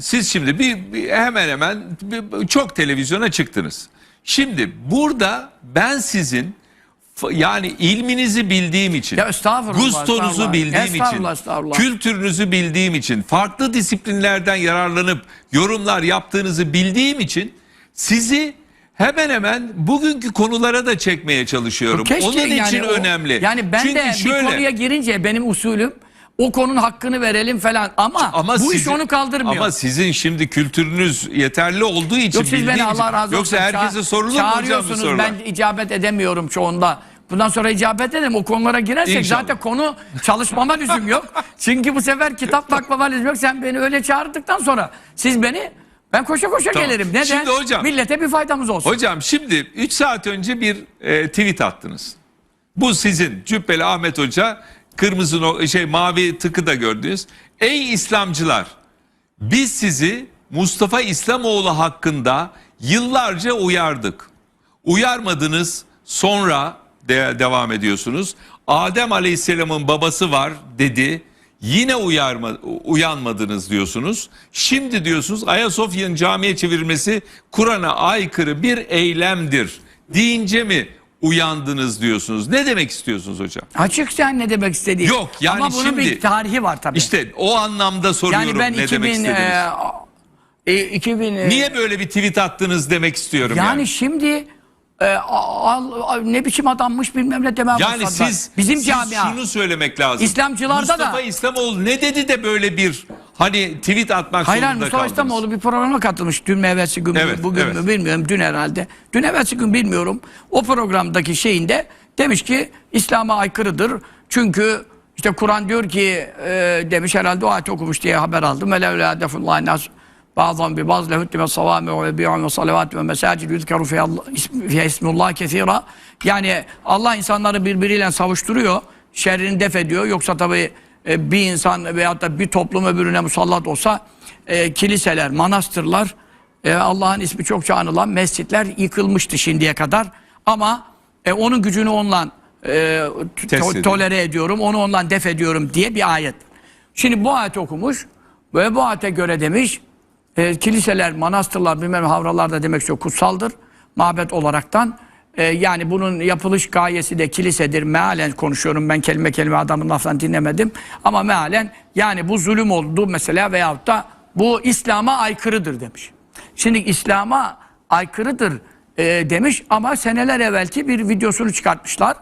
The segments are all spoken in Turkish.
siz şimdi bir, bir hemen hemen bir- çok televizyona çıktınız. Şimdi burada ben sizin yani ilminizi bildiğim için, Ya estağfurullah, gustonuzu estağfurullah. bildiğim için, Estağfurullah, estağfurullah. kültürünüzü bildiğim için, farklı disiplinlerden yararlanıp yorumlar yaptığınızı bildiğim için sizi hemen hemen bugünkü konulara da çekmeye çalışıyorum. Keşke Onun için yani o- önemli. Yani ben Çünkü de şöyle, bir konuya girince benim usulüm o konunun hakkını verelim falan ama, ama bu iş sizin- onu kaldırmıyor. Ama sizin şimdi kültürünüz yeterli olduğu için Yok siz beni Allah razı olsun. Yoksa herkese sorulur mu hocam bu sorular? ben icabet edemiyorum çoğunda. Bundan sonra icabet ederim. O konulara girersek İnşallah. zaten konu çalışmama lüzum yok. Çünkü bu sefer kitap bakmama lüzum yok. Sen beni öyle çağırdıktan sonra siz beni ben koşa koşa Tamam. gelirim. Neden? Şimdi hocam- Millete bir faydamız olsun. Hocam şimdi 3 saat önce bir e, tweet attınız. Bu sizin Cübbeli Ahmet Hoca kırmızı no- şey mavi tıkı da gördünüz. Ey İslamcılar biz sizi Mustafa İslamoğlu hakkında yıllarca uyardık. Uyarmadınız sonra de- devam ediyorsunuz. Adem Aleyhisselam'ın babası var dedi. Yine uyarma, uyanmadınız diyorsunuz. Şimdi diyorsunuz Ayasofya'nın camiye çevirmesi Kur'an'a aykırı bir eylemdir. Deyince mi uyandınız diyorsunuz? Ne demek istiyorsunuz hocam? Açık sen ne demek istediğin. Yok, yani Ama bunun şimdi- bir tarihi var tabii. İşte o anlamda soruyorum yani ben ne 2000 demek istediniz. e, e, 2000 e, Niye böyle bir tweet attınız demek istiyorum yani. Yani şimdi e, al- al- ne biçim adammış bilmem ne demeye Yani siz, bizim siz camia şunu söylemek lazım. İslamcılarda Mustafa da- İslamoğlu ne dedi de böyle bir hani tweet atmak Hayır zorunda Mustafa kaldınız? İslamoğlu bir programa katılmış. Dün mü evvelsi gün mü, Evet, bugün evet. mü bilmiyorum. Dün herhalde. Dün evvelsi gün bilmiyorum. O programdaki şeyinde demiş ki İslam'a aykırıdır. Çünkü işte Kur'an diyor ki e, demiş herhalde o ayet okumuş diye haber aldım. Ve levle hedefullahi nas bazan bi baz lehuttime savami ve bi'un ve salavat ve mesacid yuzkaru fiye ismullah kesira. Yani Allah insanları birbiriyle savuşturuyor. Şerrini def ediyor. Yoksa tabii e, bir insan veyahut da bir toplum öbürüne musallat olsa e, kiliseler, manastırlar, e, Allah'ın ismi çokça anılan mescitler yıkılmıştı şimdiye kadar. Ama e, onun gücünü onunla e, to- tolere ediyorum, onu ondan def ediyorum diye bir ayet. Şimdi bu ayet okumuş ve bu ayete göre demiş e, kiliseler, manastırlar, bilmem havralar da demek istiyor kutsaldır. Mabet olaraktan. E, yani bunun yapılış gayesi de kilisedir. Mealen konuşuyorum ben kelime kelime adamın lafından dinlemedim. Ama mealen yani bu zulüm oldu mesela veyahut da bu İslam'a aykırıdır demiş. Şimdi İslam'a aykırıdır e, demiş ama seneler evvelki bir videosunu çıkartmışlar.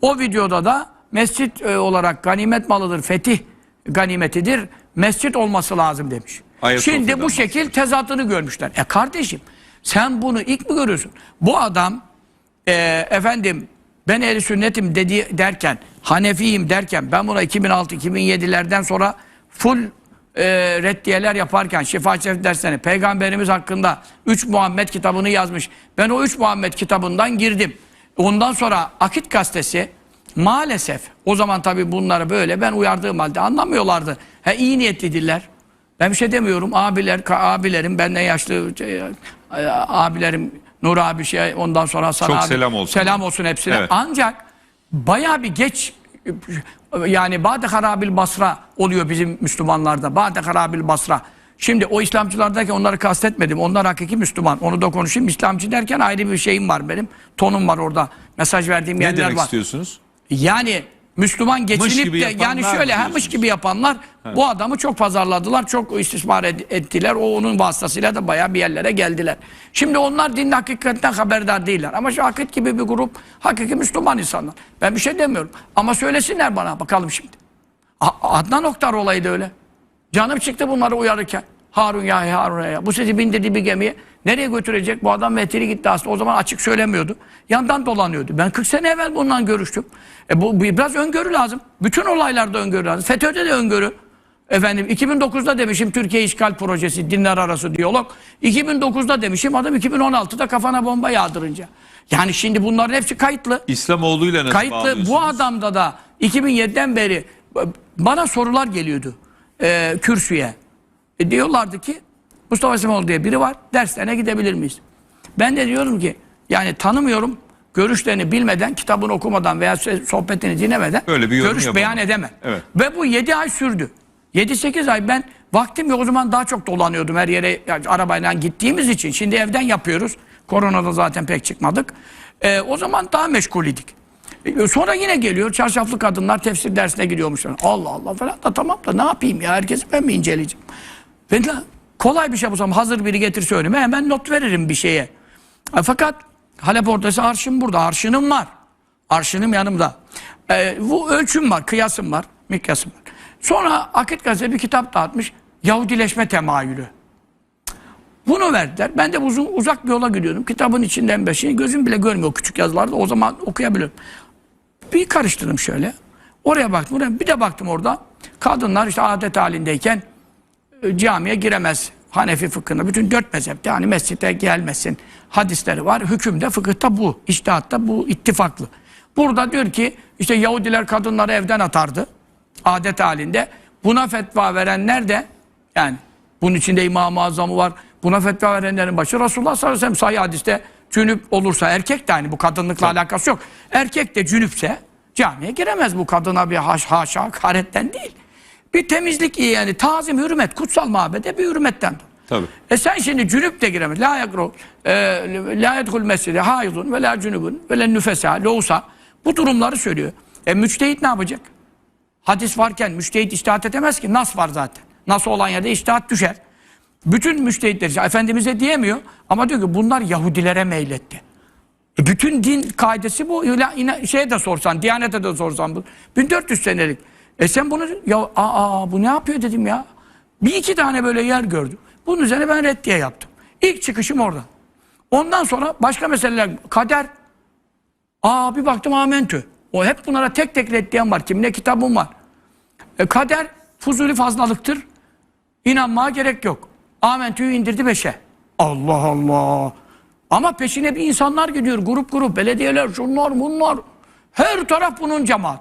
O videoda da mescit e, olarak ganimet malıdır, fetih ganimetidir, mescit olması lazım demiş. Ayasofya'dan Şimdi bu şekil tezatını görmüşler. E kardeşim sen bunu ilk mi görüyorsun? Bu adam e, efendim ben ehli sünnetim dedi derken, Hanefiyim derken ben buna 2006-2007'lerden sonra full e, reddiyeler yaparken şifa şerif derslerine peygamberimiz hakkında 3 Muhammed kitabını yazmış. Ben o 3 Muhammed kitabından girdim. Ondan sonra Akit gazetesi maalesef o zaman tabii bunları böyle ben uyardığım halde anlamıyorlardı. He iyi niyetlidirler. Ben bir şey demiyorum. Abiler, abilerim, benden yaşlı şey, e, abilerim Nur abi şey ondan sonra Hasan Çok abi. selam olsun. Selam olsun hepsine. Evet. Ancak bayağı bir geç yani Bade Harabil Basra oluyor bizim Müslümanlarda. Bade Harabil Basra. Şimdi o İslamcılardaki onları kastetmedim. Onlar hakiki Müslüman. Onu da konuşayım. İslamcı derken ayrı bir şeyim var benim. Tonum var orada. Mesaj verdiğim Ne yerler demek var. istiyorsunuz? Yani Müslüman geçinip de yani şöyle hemiş gibi yapanlar bu adamı çok pazarladılar, çok istismar ettiler. O onun vasıtasıyla da bayağı bir yerlere geldiler. Şimdi onlar din hakikaten haberdar değiller. Ama şu Akit gibi bir grup hakiki Müslüman insanlar. Ben bir şey demiyorum. Ama söylesinler bana bakalım şimdi. Adnan Oktar olayı da öyle. Canım çıktı bunları uyarırken. Harun ya Harun ya. Bu sizi bindirdi bir gemiye. Nereye götürecek? Bu adam metiri gitti aslında. O zaman açık söylemiyordu. Yandan dolanıyordu. Ben 40 sene evvel bundan görüştüm. E bu, bu biraz öngörü lazım. Bütün olaylarda öngörü lazım. FETÖ'de de öngörü. Efendim 2009'da demişim Türkiye işgal projesi dinler arası diyalog. 2009'da demişim adam 2016'da kafana bomba yağdırınca. Yani şimdi bunların hepsi kayıtlı. İslamoğlu'yla nasıl Kayıtlı bu adamda da 2007'den beri bana sorular geliyordu e, kürsüye. E, diyorlardı ki Mustafa İslamoğlu diye biri var derslerine gidebilir miyiz? Ben de diyorum ki yani tanımıyorum görüşlerini bilmeden kitabını okumadan veya sohbetini dinlemeden Öyle bir yorum görüş yapamam. beyan edemem. Evet. Ve bu 7 ay sürdü. 7-8 ay ben vaktim yok. O zaman daha çok dolanıyordum her yere yani arabayla gittiğimiz için. Şimdi evden yapıyoruz. Koronada zaten pek çıkmadık. Ee, o zaman daha meşgul idik. E, Sonra yine geliyor çarşaflı kadınlar tefsir dersine gidiyormuşlar. Allah Allah falan da tamam da ne yapayım ya herkesi ben mi inceleyeceğim? Ben de kolay bir şey bulsam hazır biri getirse önüme hemen not veririm bir şeye. E, Fakat Halep ortası arşım burada. Arşınım var. Arşınım yanımda. E, bu ölçüm var, kıyasım var, mikyasım var. Sonra Akit Gazete bir kitap dağıtmış. Yahudileşme temayülü. Bunu verdiler. Ben de uzun, uzak bir yola gidiyordum. Kitabın içinden beşini gözüm bile görmüyor küçük yazılarda. O zaman okuyabiliyorum. Bir karıştırdım şöyle. Oraya baktım. Oraya. Bir de baktım orada. Kadınlar işte adet halindeyken camiye giremez. Hanefi fıkhında. Bütün dört mezhepte hani mescide gelmesin hadisleri var. Hükümde fıkıhta bu. İçtihatta bu ittifaklı. Burada diyor ki işte Yahudiler kadınları evden atardı. Adet halinde. Buna fetva verenler de yani bunun içinde İmam-ı Azam'ı var. Buna fetva verenlerin başı Resulullah sallallahu aleyhi ve sellem sahih hadiste cünüp olursa erkek de hani bu kadınlıkla alakası yok. Erkek de cünüpse camiye giremez bu kadına bir haş, haşa hakaretten değil. Bir temizlik iyi yani tazim, hürmet, kutsal mabede bir hürmetten. Tabii. E sen şimdi cünüp de giremez. La yakro, e, la yedhul mescide haydun ve la cünübün ve la nüfesa, loğusa. Bu durumları söylüyor. E müçtehit ne yapacak? Hadis varken müştehit iştihat edemez ki. Nas var zaten. Nas olan yerde iştihat düşer. Bütün müştehitler, işte Efendimiz'e diyemiyor ama diyor ki bunlar Yahudilere meyletti. E bütün din kaidesi bu. Şeye de sorsan, Diyanet'e de sorsan bu. 1400 senelik. E sen bunu ya aa bu ne yapıyor dedim ya. Bir iki tane böyle yer gördüm. Bunun üzerine ben reddiye yaptım. İlk çıkışım orada. Ondan sonra başka meseleler kader. Aa bir baktım amentü. O hep bunlara tek tek reddiyen var. Kimine kitabım var. E, kader fuzuli fazlalıktır. İnanmaya gerek yok. Amentü'yü indirdi beşe. Allah Allah. Ama peşine bir insanlar gidiyor. Grup grup. Belediyeler, şunlar bunlar. Her taraf bunun cemaat.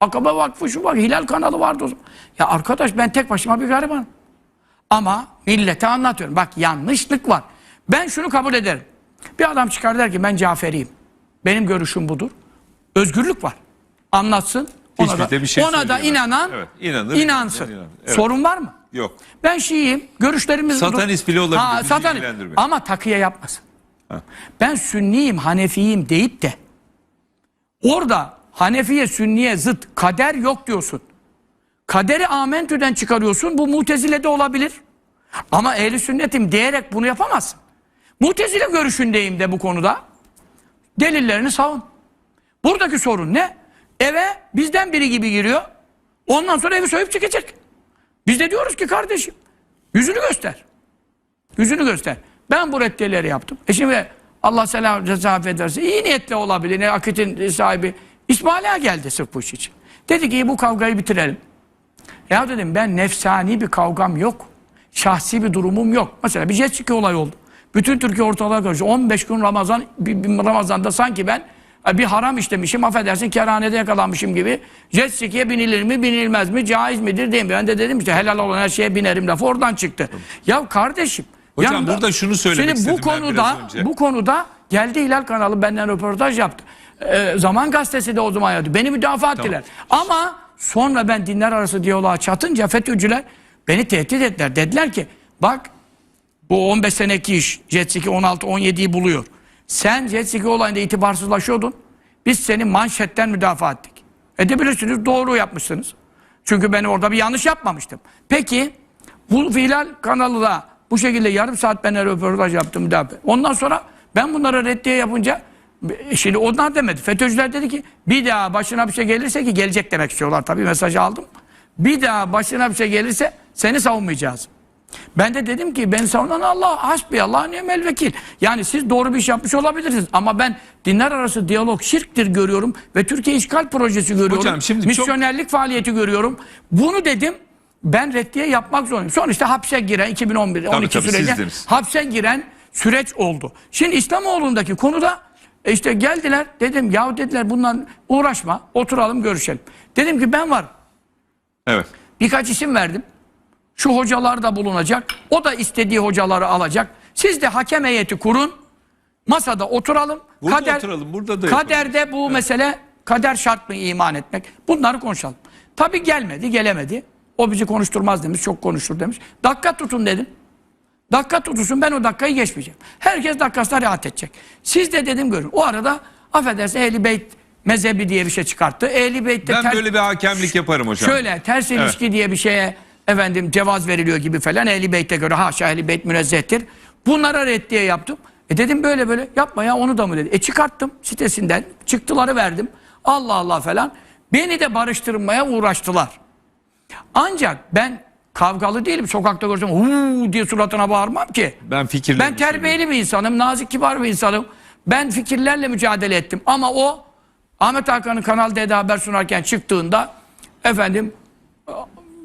Akabe Vakfı şu bak. Hilal kanalı vardı o zaman. Ya arkadaş ben tek başıma bir garibanım. Ama millete anlatıyorum. Bak yanlışlık var. Ben şunu kabul ederim. Bir adam çıkar der ki ben Caferiyim. Benim görüşüm budur. Özgürlük var. Anlatsın. Ona Hiçbir da, bir şey ona da inanan Evet, inanır, inansın. inanır, evet. Sorun var mı? Yok. Ben Şiiyim. Görüşlerimiz. Satanist bile olabilir, Ha, satanist. Ama takıya yapmasın. Ben Sünniyim, Hanefiyim deyip de orada Hanefiye, Sünniye zıt kader yok diyorsun. Kaderi amentüden çıkarıyorsun. Bu mutezile de olabilir. Ama ehli sünnetim diyerek bunu yapamazsın. Mutezile görüşündeyim de bu konuda. Delillerini savun. Buradaki sorun ne? Eve bizden biri gibi giriyor. Ondan sonra evi soyup çıkacak. Biz de diyoruz ki kardeşim yüzünü göster. Yüzünü göster. Ben bu reddiyeleri yaptım. E şimdi Allah selam ceza affederse iyi niyetli olabilir. Ne akitin sahibi İsmail'e geldi sırf bu iş için. Dedi ki bu kavgayı bitirelim. Ya dedim ben nefsani bir kavgam yok. Şahsi bir durumum yok. Mesela bir jet ski olay oldu. Bütün Türkiye ortalığa karıştı. 15 gün Ramazan, bir, Ramazan'da sanki ben bir haram işlemişim, affedersin kerhanede yakalanmışım gibi. Jet ski'ye binilir mi, binilmez mi, caiz midir mi? Ben de dedim işte helal olan her şeye binerim lafı oradan çıktı. Ya kardeşim. Hocam burada şunu söylemek Şimdi bu konuda, bu konuda geldi Hilal kanalı benden röportaj yaptı. Ee, Zaman gazetesi de o zaman yaptı. Beni müdafaa ettiler. Ama sonra ben dinler arası diyaloğa çatınca FETÖ'cüler beni tehdit ettiler. Dediler ki bak bu 15 seneki iş Jet Ski 16-17'yi buluyor. Sen Jet Ski olayında itibarsızlaşıyordun. Biz seni manşetten müdafaa ettik. Edebilirsiniz doğru yapmışsınız. Çünkü ben orada bir yanlış yapmamıştım. Peki bu Hilal kanalı da bu şekilde yarım saat ben röportaj yaptım müdafaa. Ondan sonra ben bunlara reddiye yapınca şimdi onlar demedi. FETÖ'cüler dedi ki bir daha başına bir şey gelirse ki gelecek demek istiyorlar tabii mesajı aldım. Bir daha başına bir şey gelirse seni savunmayacağız. Ben de dedim ki ben savunan Allah hasbi Allah ni'mel vekil. Yani siz doğru bir iş yapmış olabilirsiniz ama ben dinler arası diyalog şirktir görüyorum ve Türkiye işgal projesi görüyorum. Hocam şimdi çok- misyonerlik faaliyeti görüyorum. Bunu dedim ben reddiye yapmak zorundayım. Sonra işte hapse giren 2011 12 tabii, hapse giren süreç oldu. Şimdi İslamoğlu'ndaki konuda e, işte geldiler dedim ya dediler bundan uğraşma oturalım görüşelim. Dedim ki ben var Evet. Birkaç isim verdim. Şu hocalar da bulunacak. O da istediği hocaları alacak. Siz de hakem heyeti kurun. Masada oturalım. Burada oturalım, burada da Kaderde bu mesele kader şart mı iman etmek? Bunları konuşalım. Tabii gelmedi, gelemedi. O bizi konuşturmaz demiş. Çok konuşur demiş. Dakika tutun dedim. Dakika tutulsun ben o dakikayı geçmeyeceğim. Herkes dakikasına rahat edecek. Siz de dedim görün. O arada affedersin Ehli Beyt mezhebi diye bir şey çıkarttı. Ehli Beyt'te Ben ter- böyle bir hakemlik yaparım hocam. Şöyle ters ilişki diye bir şeye efendim cevaz veriliyor gibi falan Ehli Beyt'e göre haşa Ehli Beyt münezzehtir. Bunlara reddiye yaptım. E dedim böyle böyle yapma ya onu da mı dedi. E çıkarttım sitesinden çıktıları verdim. Allah Allah falan. Beni de barıştırmaya uğraştılar. Ancak ben kavgalı değilim. Sokakta görsem huu diye suratına bağırmam ki. Ben fikirlerimi Ben terbiyeli bir insanım, nazik kibar bir insanım. Ben fikirlerle mücadele ettim. Ama o Ahmet Hakan'ın Kanal D'de haber sunarken çıktığında efendim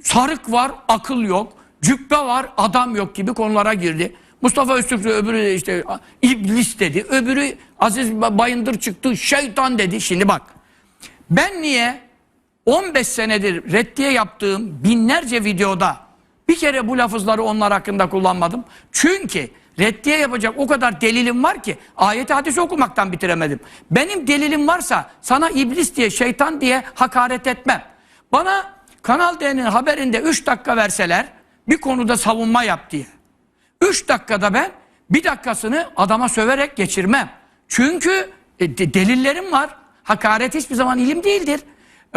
sarık var, akıl yok. Cübbe var, adam yok gibi konulara girdi. Mustafa Öztürk öbürü işte iblis dedi. Öbürü Aziz Bayındır çıktı, şeytan dedi. Şimdi bak. Ben niye 15 senedir reddiye yaptığım binlerce videoda bir kere bu lafızları onlar hakkında kullanmadım. Çünkü reddiye yapacak o kadar delilim var ki ayet hadisi okumaktan bitiremedim. Benim delilim varsa sana iblis diye şeytan diye hakaret etmem. Bana Kanal D'nin haberinde 3 dakika verseler bir konuda savunma yap diye. 3 dakikada ben bir dakikasını adama söverek geçirmem. Çünkü e, de- delillerim var. Hakaret hiçbir zaman ilim değildir.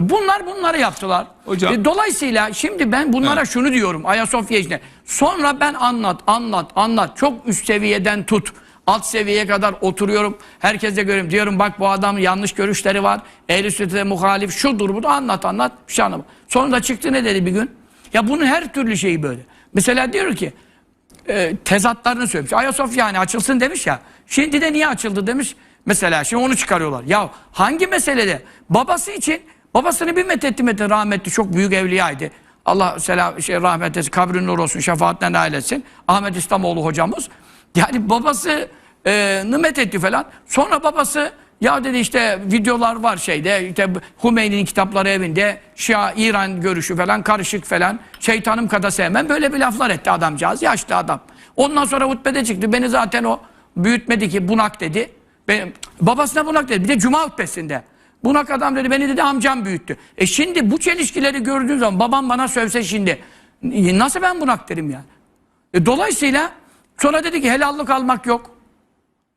Bunlar bunları yaptılar. Hocam- E, Dolayısıyla şimdi ben bunlara Evet. şunu diyorum Ayasofya için. Sonra ben anlat, anlat, anlat. Çok üst seviyeden tut. Alt seviyeye kadar oturuyorum. Herkese görüyorum. Diyorum bak bu adam yanlış görüşleri var. Ehl-i sünnete muhalif şudur bu da anlat anlat. Bir şey anlamadım. Sonra çıktı ne dedi bir gün? Ya bunun her türlü şeyi böyle. Mesela diyor ki e, tezatlarını söylemiş. Ayasofya hani açılsın demiş ya. Şimdi de niye açıldı demiş. Mesela şimdi onu çıkarıyorlar. Ya hangi meselede? Babası için babasını bir methetti methetti rahmetli çok büyük evliyaydı. Allah selam şey rahmet etsin, kabrin nur olsun, şefaatine nail etsin. Ahmet İslamoğlu hocamız. Yani babası e, methetti falan. Sonra babası ya dedi işte videolar var şeyde işte Hümeyni'nin kitapları evinde Şia İran görüşü falan karışık falan şeytanım kadar sevmem böyle bir laflar etti adamcağız yaşlı adam. Ondan sonra hutbede çıktı beni zaten o büyütmedi ki bunak dedi. Benim, babasına bunak dedi bir de cuma hutbesinde. Bunak adam dedi beni dedi amcam büyüttü. E şimdi bu çelişkileri gördüğün zaman babam bana sövse şimdi nasıl ben bunak derim yani. E dolayısıyla sonra dedi ki helallik almak yok.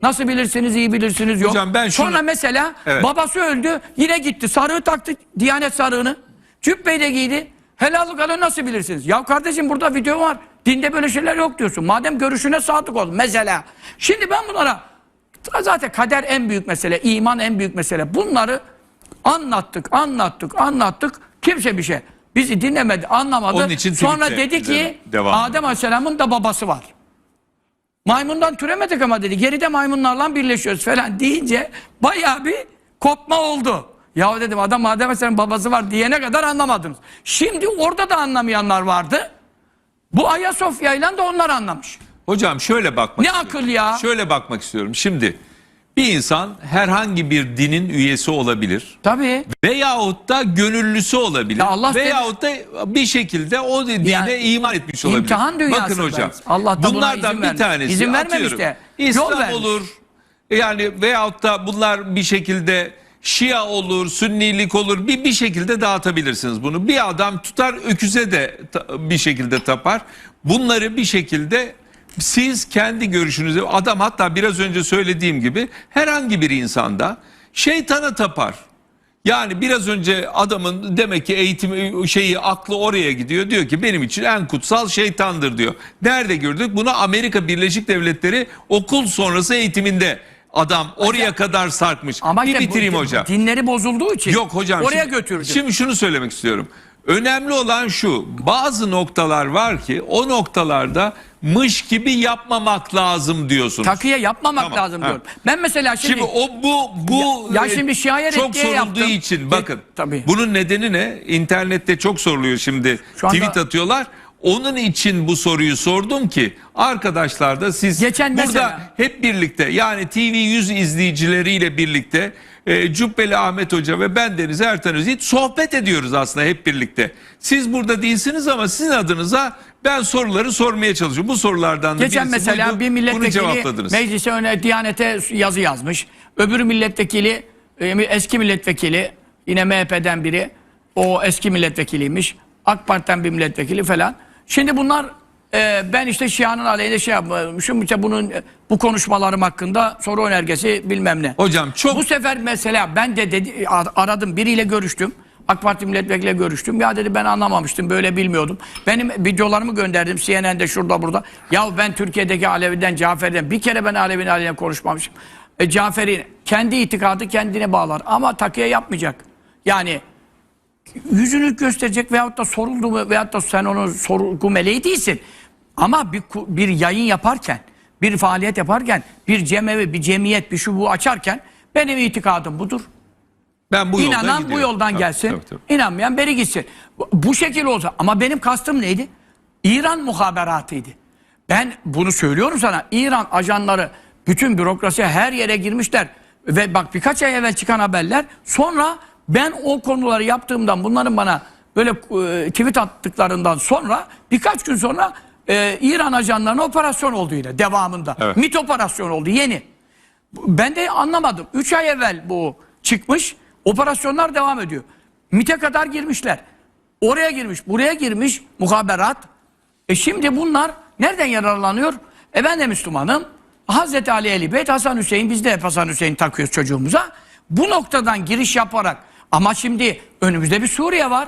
Nasıl bilirsiniz iyi bilirsiniz yok. Hocam ben şunu- Sonra mesela Evet. babası öldü yine gitti sarığı taktı Diyanet sarığını. Cübbeyi de giydi. Helallik alıyor nasıl bilirsiniz? Ya kardeşim burada video var. Dinde böyle şeyler yok diyorsun. Madem görüşüne sadık ol mesela. Şimdi ben bunlara zaten kader en büyük mesele, iman en büyük mesele. Bunları anlattık, anlattık, anlattık. Kimse bir şey. Bizi dinlemedi, anlamadı. Onun için Sonra tweetle dedi ki devam Adem Aleyhisselam'ın da babası var. Maymundan türemedik ama dedi. Geride maymunlarla birleşiyoruz falan deyince bayağı bir kopma oldu. Ya dedim adam Adem Aleyhisselam'ın babası var diyene kadar anlamadınız. Şimdi orada da anlamayanlar vardı. Bu Ayasofya'yla da onlar anlamış. Hocam şöyle bakmak Ne istiyorum. akıl ya? Şöyle bakmak istiyorum. Şimdi bir insan herhangi bir dinin üyesi olabilir. Tabii. Veyahut da gönüllüsü olabilir. Ya Allah Veyahut da bir şekilde o dine Yani iman etmiş olabilir. imtihan Bakın dünyasındayız. hocam. Allah bunlardan bir vermiş. tanesi İzin vermemiş de, İslam olur. Yani veyahut da bunlar bir şekilde Şia olur, Sünnilik olur. Bir bir şekilde dağıtabilirsiniz bunu. Bir adam tutar öküze de bir şekilde tapar. Bunları bir şekilde siz kendi görüşünüzü adam hatta biraz önce söylediğim gibi herhangi bir insanda şeytana tapar. Yani biraz önce adamın demek ki eğitimi şeyi aklı oraya gidiyor. Diyor ki benim için en kutsal şeytandır diyor. Nerede gördük? Bunu Amerika Birleşik Devletleri okul sonrası eğitiminde adam oraya kadar sarkmış. Ama bir işte bu- bitireyim hocam. Dinleri bozulduğu için Yok hocam. oraya şimdi, götürdü. Şimdi şunu söylemek istiyorum. Önemli olan şu. Bazı noktalar var ki o noktalarda mış gibi yapmamak lazım diyorsunuz. Takıya yapmamak Tamam, lazım ha. diyorum. Ben mesela şimdi, Şimdi o bu bu Ya- ya e, şimdi Şia'ya çok reddiye sorulduğu yaptım. için E, bakın. tabii. Bunun nedeni ne? İnternette çok soruluyor şimdi. Şu anda- Tweet atıyorlar. Onun için bu soruyu sordum ki arkadaşlar da siz Geçen burada mesela- hep birlikte yani TV 100 izleyicileriyle birlikte e, Cübbeli Ahmet Hoca ve ben Deniz Ertan Özyiğit sohbet ediyoruz aslında hep birlikte. Siz burada değilsiniz ama sizin adınıza ben soruları sormaya çalışıyorum. Bu sorulardan da Geçen birisi mesela buydu. bir milletvekili meclise öne Diyanete yazı yazmış. Öbürü milletvekili e, eski milletvekili yine MHP'den biri o eski milletvekiliymiş. AK Parti'den bir milletvekili falan. Şimdi bunlar e, ben işte Şia'nın aleyhine şey yapmışım. İşte bunun e, bu konuşmalarım hakkında soru önergesi bilmem ne. Hocam çok Bu sefer mesela ben de dedi, aradım biriyle görüştüm. AK Parti milletvekiliyle görüştüm. Ya dedi ben anlamamıştım böyle bilmiyordum. Benim videolarımı gönderdim CNN'de şurada burada. Ya ben Türkiye'deki Alevi'den Cafer'den bir kere ben Alevi'nin aleyhine konuşmamışım. E, Cafer'in kendi itikadı kendine bağlar ama takıya yapmayacak. Yani yüzünü gösterecek veyahut da soruldu mu veyahut da sen onun sorgu meleği değilsin. Ama bir, bir yayın yaparken, bir faaliyet yaparken, bir cemevi, bir cemiyet, bir şu bu açarken benim itikadım budur. ben bu yoldan İnanan bu gidiyorum. yoldan Tabii, gelsin, tabii, tabii. inanmayan beri gitsin. Bu, bu şekil olsa ama benim kastım neydi? İran muhaberatıydı. Ben bunu söylüyorum sana. İran ajanları bütün bürokrasiye her yere girmişler. Ve bak birkaç ay evvel çıkan haberler sonra ben o konuları yaptığımdan bunların bana böyle e, tweet attıklarından sonra birkaç gün sonra e, İran ajanlarına operasyon oldu yine devamında. Evet. MIT operasyonu oldu yeni. Ben de anlamadım. 3 ay evvel bu çıkmış. Operasyonlar devam ediyor. MIT'e kadar girmişler. Oraya girmiş, buraya girmiş muhaberat. E şimdi bunlar nereden yararlanıyor? E ben de Müslümanım. Hazreti Ali Eli Beyt, Hasan Hüseyin, biz de hep Hasan Hüseyin takıyoruz çocuğumuza. Bu noktadan giriş yaparak ama şimdi önümüzde bir Suriye var.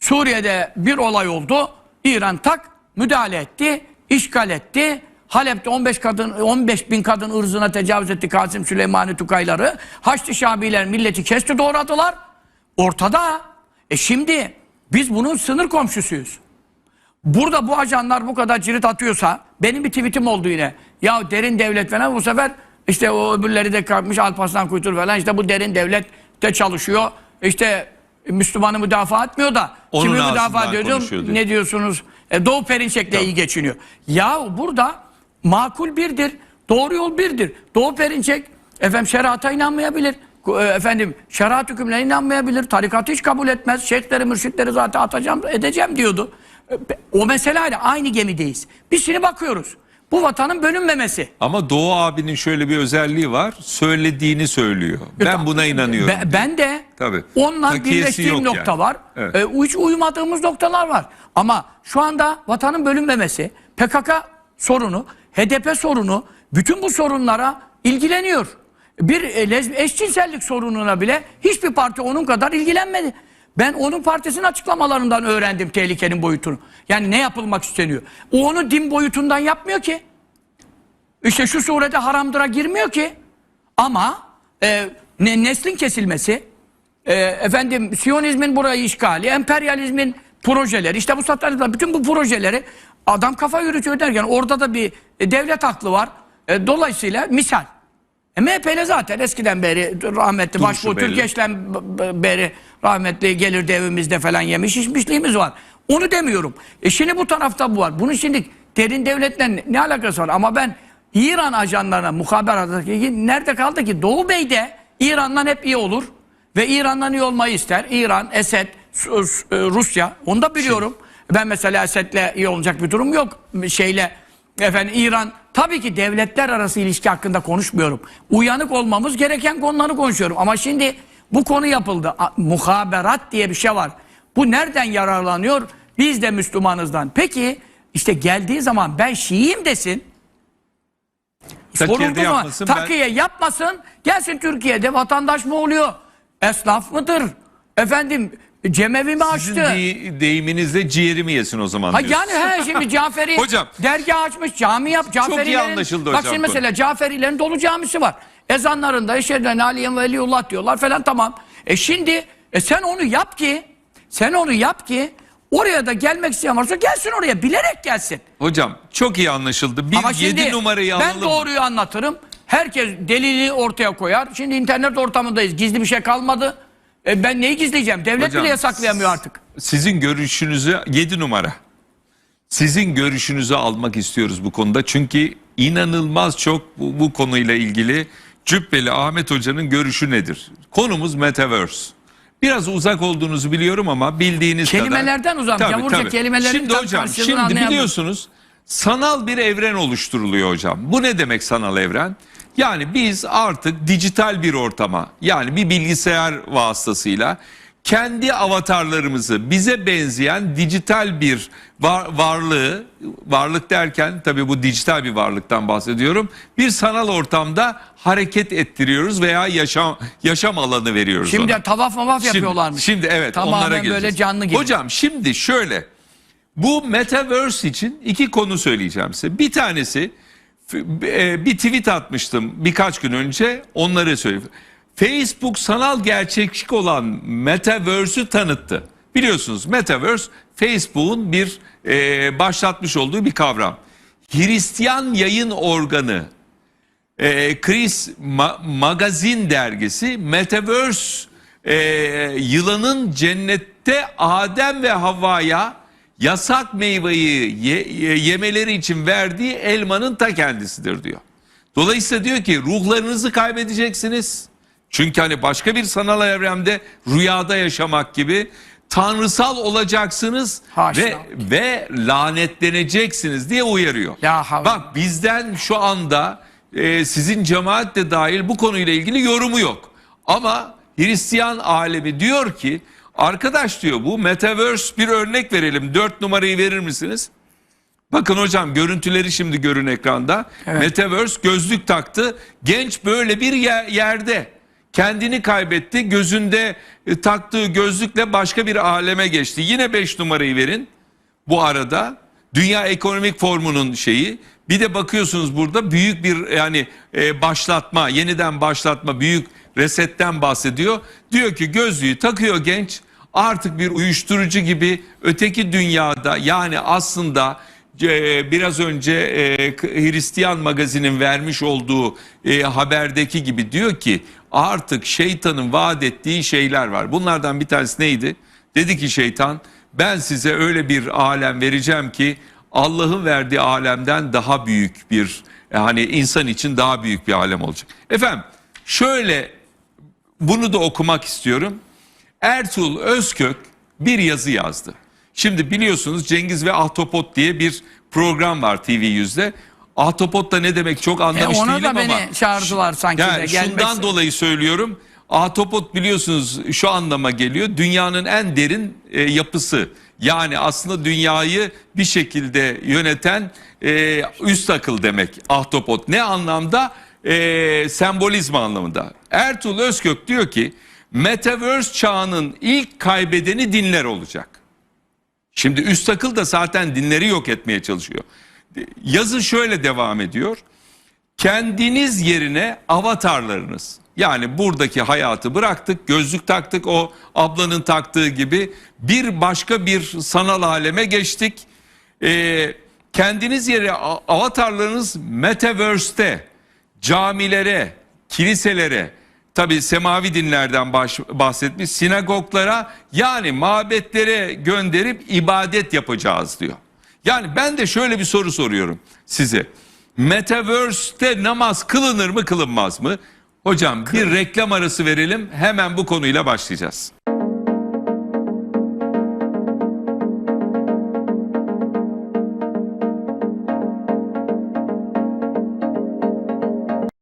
Suriye'de bir olay oldu. İran tak müdahale etti, işgal etti. Halep'te 15 kadın 15 bin kadın ırzına tecavüz etti Kasım Süleymani Tukayları. Haçlı Şabiler milleti kesti doğradılar. Ortada. E şimdi biz bunun sınır komşusuyuz. Burada bu ajanlar bu kadar cirit atıyorsa benim bir tweetim oldu yine. Ya derin devlet falan bu sefer işte o öbürleri de kalkmış Alparslan Kuytur falan işte bu derin devlet de çalışıyor. İşte Müslümanı müdafaa etmiyor da Onun kimi müdafaa ediyor diyor. ne diyorsunuz? E, Doğu Perinçek'le iyi geçiniyor. Ya burada makul birdir. Doğru yol birdir. Doğu Perinçek efendim şerata inanmayabilir. E, Efendim şeriat hükümlerine inanmayabilir. Tarikatı hiç kabul etmez. Şeyhleri, mürşitleri zaten atacağım, edeceğim diyordu. E, O meseleyle aynı gemideyiz. Biz şimdi bakıyoruz. Bu vatanın bölünmemesi. Ama Doğu abinin şöyle bir özelliği var. Söylediğini söylüyor. Ben buna inanıyorum. Ben, ben de Tabii. onunla Takiyesi birleştiğim yok nokta yani. var. Evet. Ee, hiç uymadığımız noktalar var. Ama şu anda vatanın bölünmemesi, PKK sorunu, HDP sorunu, bütün bu sorunlara ilgileniyor. Bir e, eşcinsellik sorununa bile hiçbir parti onun kadar ilgilenmedi. Ben onun partisinin açıklamalarından öğrendim tehlikenin boyutunu. Yani ne yapılmak isteniyor. O onu din boyutundan yapmıyor ki. İşte şu surede haramdıra girmiyor ki. Ama e, ne, neslin kesilmesi, e, efendim Siyonizmin burayı işgali, emperyalizmin projeleri, işte bu satarlıklar, bütün bu projeleri adam kafa yürütüyor derken orada da bir devlet aklı var. E, dolayısıyla misal. E, MHP'yle zaten eskiden beri rahmetli Başbuğ. Türkeş'ten beri rahmetli gelirdi evimizde falan yemiş içmişliğimiz var. Onu demiyorum. E şimdi bu tarafta bu var. Bunun şimdi derin devletle ne, ne alakası var? Ama ben İran ajanlarına muhaberattaki nerede kaldı ki? Doğu Bey'de İran'dan hep iyi olur. Ve İran'dan iyi olmayı ister. İran, Esed, e, Rusya. Onu da biliyorum. Ben mesela Esed'le iyi olacak bir durum yok. Şeyle efendim İran tabii ki devletler arası ilişki hakkında konuşmuyorum. Uyanık olmamız gereken konuları konuşuyorum. Ama şimdi bu konu yapıldı. Muhaberat diye bir şey var. Bu nereden yararlanıyor? Biz de Müslümanızdan. Peki işte geldiği zaman ben Şiiyim desin. Soruldu mu? yapmasın, ben- Takiye yapmasın. Gelsin Türkiye'de vatandaş mı oluyor? Esnaf mıdır? Efendim cemevi mi Sizin açtı? de- deyiminizle ciğerimi yesin o zaman Ha diyorsun. yani he şimdi Caferi Hocam. dergah açmış cami yap. Caferilerin, anlaşıldı Bak hocam şimdi konu. mesela Caferilerin dolu camisi var. Ezanlarında eşheden aliyen ve Veliullah diyorlar falan tamam. E şimdi e sen onu yap ki sen onu yap ki oraya da gelmek isteyen varsa gelsin oraya bilerek gelsin. Hocam çok iyi anlaşıldı. Bir Ama şimdi 7 numarayı ben alalım. doğruyu anlatırım. Herkes delili ortaya koyar. Şimdi internet ortamındayız. Gizli bir şey kalmadı. E ben neyi gizleyeceğim? Devlet Hocam, bile yasaklayamıyor artık. Sizin görüşünüzü 7 numara. Sizin görüşünüzü almak istiyoruz bu konuda. Çünkü inanılmaz çok bu, bu konuyla ilgili Cübbeli Ahmet Hoca'nın görüşü nedir? Konumuz Metaverse. Biraz uzak olduğunuzu biliyorum ama bildiğiniz kadar. Kelimelerden uzak. Gavurca kelimelerin Şimdi tam hocam şimdi biliyorsunuz sanal bir evren oluşturuluyor hocam. Bu ne demek sanal evren? Yani biz artık dijital bir ortama yani bir bilgisayar vasıtasıyla kendi avatarlarımızı bize benzeyen dijital bir var- varlığı varlık derken tabii bu dijital bir varlıktan bahsediyorum. Bir sanal ortamda hareket ettiriyoruz veya yaşam yaşam alanı veriyoruz Şimdi ona. tavaf mavaf yapıyorlarmış. Şimdi evet Tamamen onlara böyle geleceğiz. canlı gibi. Hocam şimdi şöyle bu metaverse için iki konu söyleyeceğim size. Bir tanesi bir tweet atmıştım birkaç gün önce onları söyleyeyim. Facebook sanal gerçeklik olan metaverse'ü tanıttı. Biliyorsunuz metaverse Facebook'un bir e, başlatmış olduğu bir kavram. Hristiyan yayın organı e, Chris Ma- Magazin dergisi Metaverse e, yılanın cennette Adem ve Havva'ya yasak meyveyi ye- ye- yemeleri için verdiği elmanın ta kendisidir diyor. Dolayısıyla diyor ki ruhlarınızı kaybedeceksiniz. Çünkü hani başka bir sanal evrende rüyada yaşamak gibi tanrısal olacaksınız Haşa. ve ve lanetleneceksiniz diye uyarıyor. Ya havle. Bak bizden şu anda e, sizin cemaat de dahil bu konuyla ilgili yorumu yok. Ama Hristiyan alemi diyor ki arkadaş diyor bu metaverse bir örnek verelim. Dört numarayı verir misiniz? Bakın hocam görüntüleri şimdi görün ekranda. Evet. Metaverse gözlük taktı. Genç böyle bir yer- yerde kendini kaybetti. Gözünde e, taktığı gözlükle başka bir aleme geçti. Yine 5 numarayı verin. Bu arada Dünya Ekonomik Formu'nun şeyi bir de bakıyorsunuz burada büyük bir yani e, başlatma, yeniden başlatma, büyük resetten bahsediyor. Diyor ki gözlüğü takıyor genç artık bir uyuşturucu gibi öteki dünyada yani aslında e, biraz önce e, Hristiyan magazinin vermiş olduğu e, haberdeki gibi diyor ki artık şeytanın vaat ettiği şeyler var. Bunlardan bir tanesi neydi? Dedi ki şeytan ben size öyle bir alem vereceğim ki Allah'ın verdiği alemden daha büyük bir yani insan için daha büyük bir alem olacak. Efendim şöyle bunu da okumak istiyorum. Ertuğrul Özkök bir yazı yazdı. Şimdi biliyorsunuz Cengiz ve Ahtapot diye bir program var TV100'de. Ahtapot da ne demek çok anlamış E, ona değilim da ama. beni çağırdılar sanki Yani de, şundan gelmesi. dolayı söylüyorum. Ahtapot biliyorsunuz şu anlama geliyor. Dünyanın en derin e, yapısı. Yani aslında dünyayı bir şekilde yöneten e, üst akıl demek ahtapot. Ne anlamda? E, sembolizm anlamında. Ertuğrul Özkök diyor ki Metaverse çağının ilk kaybedeni dinler olacak. Şimdi üst akıl da zaten dinleri yok etmeye çalışıyor. Yazı şöyle devam ediyor. Kendiniz yerine avatarlarınız. Yani buradaki hayatı bıraktık, gözlük taktık o ablanın taktığı gibi bir başka bir sanal aleme geçtik. Ee, kendiniz yerine a- avatarlarınız metaverse'te camilere, kiliselere, tabi semavi dinlerden bahsetmiş, sinagoglara yani mabetlere gönderip ibadet yapacağız diyor. Yani ben de şöyle bir soru soruyorum size. Metaverse'te namaz kılınır mı kılınmaz mı? Hocam bir reklam arası verelim hemen bu konuyla başlayacağız.